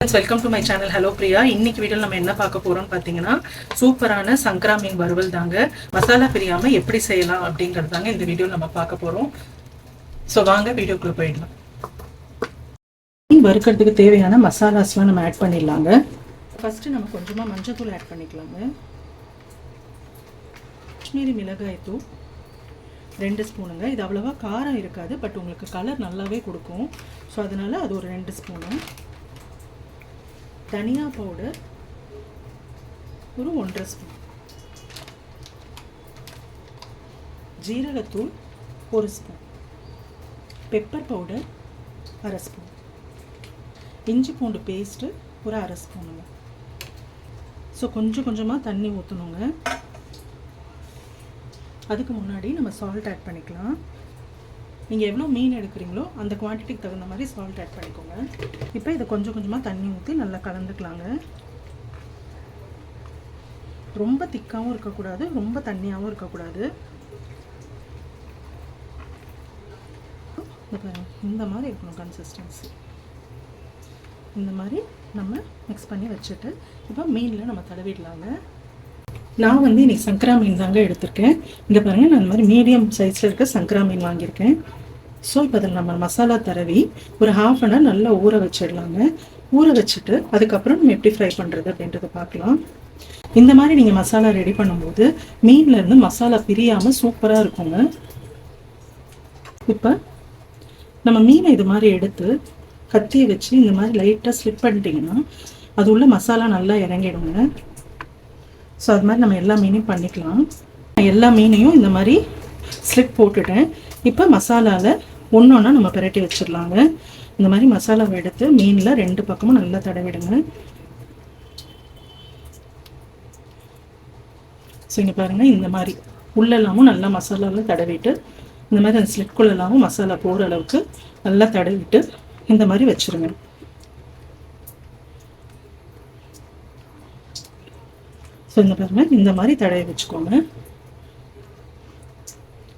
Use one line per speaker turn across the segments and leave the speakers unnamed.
Welcome to my channel hello Priya இன்னைக்கு video நம்ம என்ன பார்க்க போறோம்னு பார்த்தீங்கன்னா சூப்பரான சங்கரா மீன் வறுவல் தாங்க. மசாலா பிரியாம எப்படி செய்யலாம் அப்படிங்கிறது தாங்க இந்த வீடியோ நம்ம பார்க்க போறோம். ஸோ வாங்க வீடியோக்குள்ள போயிடலாம். மீன் வறுக்கிறதுக்கு தேவையான மசாலாஸ்லாம் நம்ம ஆட் பண்ணிடலாங்க. ஃபர்ஸ்ட் நம்ம கொஞ்சமாக மஞ்சள்தூள் ஆட் பண்ணிக்கலாங்க. காஷ்மீரி மிளகாய் தூள் ரெண்டு ஸ்பூனுங்க. இது அவ்வளோவா காரம் இருக்காது பட் உங்களுக்கு கலர் நல்லாவே கொடுக்கும். ஸோ அதனால அது ஒரு ரெண்டு ஸ்பூனு. தனியா பவுடர் ஒரு ஒன்றரை ஸ்பூன் ஜீரகத்தூள் ஒரு ஸ்பூன் பெப்பர் பவுடர் அரை ஸ்பூன் இஞ்சி பூண்டு பேஸ்ட்டு ஒரு அரை ஸ்பூனுங்க ஸோ கொஞ்சம் கொஞ்சமாக தண்ணி ஊற்றணுங்க அதுக்கு முன்னாடி நம்ம சால்ட் ஆட் பண்ணிக்கலாம். நீங்கள் எவ்வளோ மீன் எடுக்கிறீங்களோ அந்த குவான்டிட்டிக்கு தகுந்த மாதிரி சால்ட் ஆட் பண்ணிக்கோங்க. இப்போ இதை கொஞ்சம் கொஞ்சமாக தண்ணி ஊற்றி நல்லா கலந்துக்கலாங்க. ரொம்ப திக்காகவும் இருக்கக்கூடாது ரொம்ப தண்ணியாகவும் இருக்கக்கூடாது. இந்த இந்த மாதிரி இருக்கணும் கன்சிஸ்டன்சி இந்த மாதிரி நம்ம மிக்ஸ் பண்ணி வச்சுட்டு இப்போ மீனில் நம்ம தடவிடலாங்க. நான் வந்து இன்றைக்கி சங்கரா மீன் தாங்க எடுத்திருக்கேன். இந்த பாருங்கள் நான் இந்த மாதிரி மீடியம் சைஸில் இருக்க சங்கரா மீன் வாங்கியிருக்கேன். ஸோ இப்போ அதில் நம்ம மசாலா தடவி ஒரு ஹாஃப் அன் ஹவர் நல்லா ஊற வச்சிடலாங்க. ஊற வச்சுட்டு அதுக்கப்புறம் நம்ம எப்படி ஃப்ரை பண்ணுறது அப்படின்றத பார்க்கலாம். இந்த மாதிரி நீங்கள் மசாலா ரெடி பண்ணும்போது மீன்லேருந்து மசாலா பிரியாமல் சூப்பராக இருக்குங்க. இப்போ நம்ம மீனை இது மாதிரி எடுத்து கத்தியை வச்சு இந்த மாதிரி லைட்டாக ஸ்லிப் பண்ணிட்டீங்கன்னா அது உள்ள மசாலா நல்லா இறங்கிடுங்க. ஸோ அது மாதிரி நம்ம எல்லா மீனையும் பண்ணிக்கலாம். எல்லா மீனையும் இந்த மாதிரி ஸ்லிப் போட்டுட்டேன். இப்போ மசாலாவில் ஒன்று ஒன்றா நம்ம பிரட்டி வச்சிடலாங்க. இந்த மாதிரி மசாலாவை எடுத்து மீனில் ரெண்டு பக்கமும் நல்லா தடவிடுங்க. ஸோ இங்கே பாருங்கள் இந்த மாதிரி உள்ளெல்லாமும் நல்லா மசாலாவில் தடவிட்டு இந்த மாதிரி அந்த ஸ்லிட்குள்ளெல்லாமும் மசாலா போகிற அளவுக்கு நல்லா தடவிட்டு இந்த மாதிரி வச்சுருங்க. ஸோ இந்த பாருங்க இந்த மாதிரி தடவி வச்சுக்கோங்க.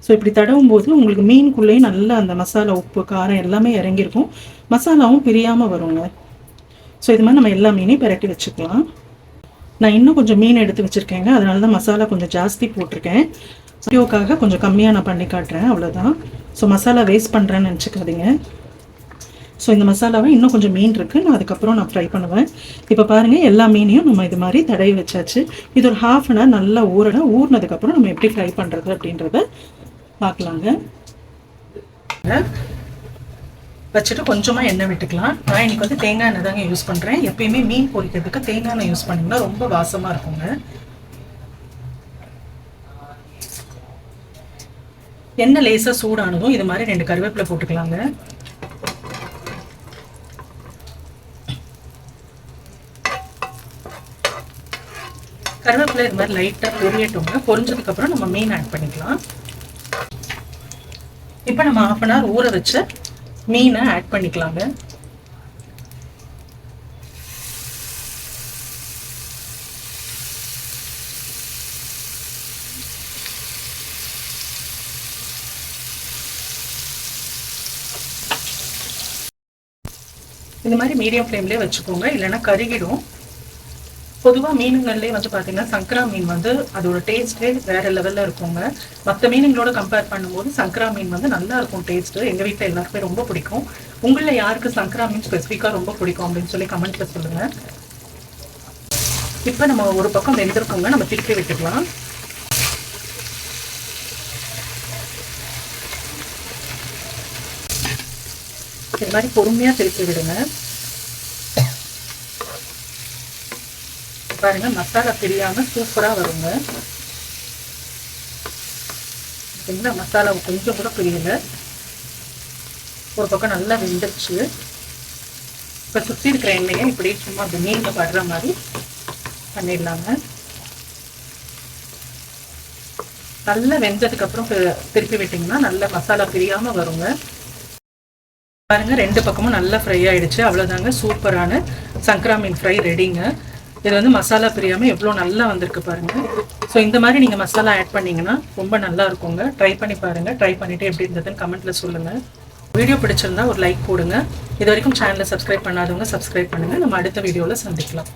ஸோ இப்படி தடவும் போது உங்களுக்கு மீனுக்குள்ளேயும் நல்லா அந்த மசாலா உப்பு காரம் எல்லாமே இறங்கியிருக்கும். மசாலாவும் பிரியாமல் வருங்க. ஸோ இது மாதிரி நம்ம எல்லா மீனையும் பிரட்டி வச்சுக்கலாம். நான் இன்னும் கொஞ்சம் மீன் எடுத்து வச்சுருக்கேங்க. அதனால தான் மசாலா கொஞ்சம் ஜாஸ்தி போட்டிருக்கேன். வீடியோக்காக கொஞ்சம் கம்மியாக நான் பண்ணி காட்டுறேன். அவ்வளோதான் ஸோ மசாலா வேஸ்ட் பண்ணுறேன்னு நினச்சிக்காதீங்க. ஸோ இந்த மசாலாவை இன்னும் கொஞ்சம் மீன் இருக்குது நான் அதுக்கப்புறம் நான் ஃப்ரை பண்ணுவேன். இப்போ பாருங்கள் எல்லா மீனையும் நம்ம இது மாதிரி தடவி வச்சாச்சு. இது ஒரு ஹாஃப் அன் ஹவர் நல்லா ஊறணும். ஊறினதுக்கப்புறம் நம்ம எப்படி ஃப்ரை பண்ணுறது அப்படின்றத பார்க்கலாங்க. வச்சுட்டு கொஞ்சமாக எண்ணெய் விட்டுக்கலாம். நான் இன்னைக்கு வந்து தேங்காய் எண்ணெய் தாங்க யூஸ் பண்ணுறேன் எப்பயுமே மீன் பொரிக்கிறதுக்கு தேங்காய் எண்ணெய் யூஸ் பண்ணிங்கன்னா ரொம்ப வாசமாக இருக்குங்க. எண்ணெய் லேசாக சூடானதும் இது மாதிரி ரெண்டு கருவேப்பிலை போட்டுக்கலாங்க. கருவேப்பிலை இது மாதிரி லைட்டாக பொரியட்டுங்க. பொரிஞ்சதுக்கப்புறம் நம்ம மீன் ஆட் பண்ணிக்கலாம். இப்போ நம்ம ஆஃப் அன் ஹவர் ஊற வச்ச மீனை ஆட் பண்ணிக்கலாங்க. இந்த மாதிரி மீடியம் ஃப்ளேம்லேயே வச்சுக்கோங்க. இல்லைன்னா கருகிடும். பொதுவாக மீனுங்கள்லேயே வந்து பார்த்தீங்கன்னா சங்கரா மீன் வந்து அதோட டேஸ்ட்டே வேற லெவலில் இருக்குங்க. மற்ற மீனுங்களோட கம்பேர் பண்ணும்போது சங்கரா மீன் வந்து நல்லா இருக்கும் டேஸ்ட்டு எங்கள் வீட்டில் எல்லாருக்குமே ரொம்ப பிடிக்கும். உங்களில் யாருக்கு சங்கரா மீன் ஸ்பெசிஃபிக்காக ரொம்ப பிடிக்கும் அப்படின்னு சொல்லி கமெண்ட்ல சொல்லுங்கள் இப்போ நம்ம ஒரு பக்கம் வெந்திருக்கோங்க. நம்ம திருப்பி விட்டுக்கலாம். இது மாதிரி பொறுமையாக திருப்பி விடுங்க. பாருங்க மசாலா பிரியாம சூப்பரா வருங்க. சரிங்களா? மசாலா கொஞ்சம் கூட பிரியல. ஒரு பக்கம் நல்லா வெந்துருச்சு. இப்போ சுற்றி இருக்கிற எண்ணெயை இப்படி சும்மா அப்படி படுற மாதிரி பண்ணிடலாங்க. நல்லா வெந்ததுக்கு அப்புறம் திருப்பி விட்டிங்கன்னா நல்ல மசாலா பிரியாம வருங்க. பாருங்க ரெண்டு பக்கமும் நல்லா ஃப்ரை ஆயிடுச்சு. அவ்வளோதாங்க சூப்பரான சங்கரா மீன் ஃப்ரை ரெடிங்க இது வந்து மசாலா பிரியாமல் எவ்வளோ நல்லா வந்திருக்கு பாருங்கள் ஸோ இந்த மாதிரி நீங்கள் மசாலா ஆட் பண்ணீங்கன்னா ரொம்ப நல்லா இருக்குங்க. ட்ரை பண்ணி பாருங்கள் ட்ரை பண்ணிவிட்டு எப்படி இருந்ததுன்னு கமெண்ட்டில் சொல்லுங்கள் வீடியோ பிடிச்சிருந்தா ஒரு லைக் போடுங்க. இது வரைக்கும் சேனலை சப்ஸ்கிரைப் பண்ணாதவங்க சப்ஸ்கிரைப் பண்ணுங்கள் நம்ம அடுத்த வீடியோவில் சந்திக்கலாம்.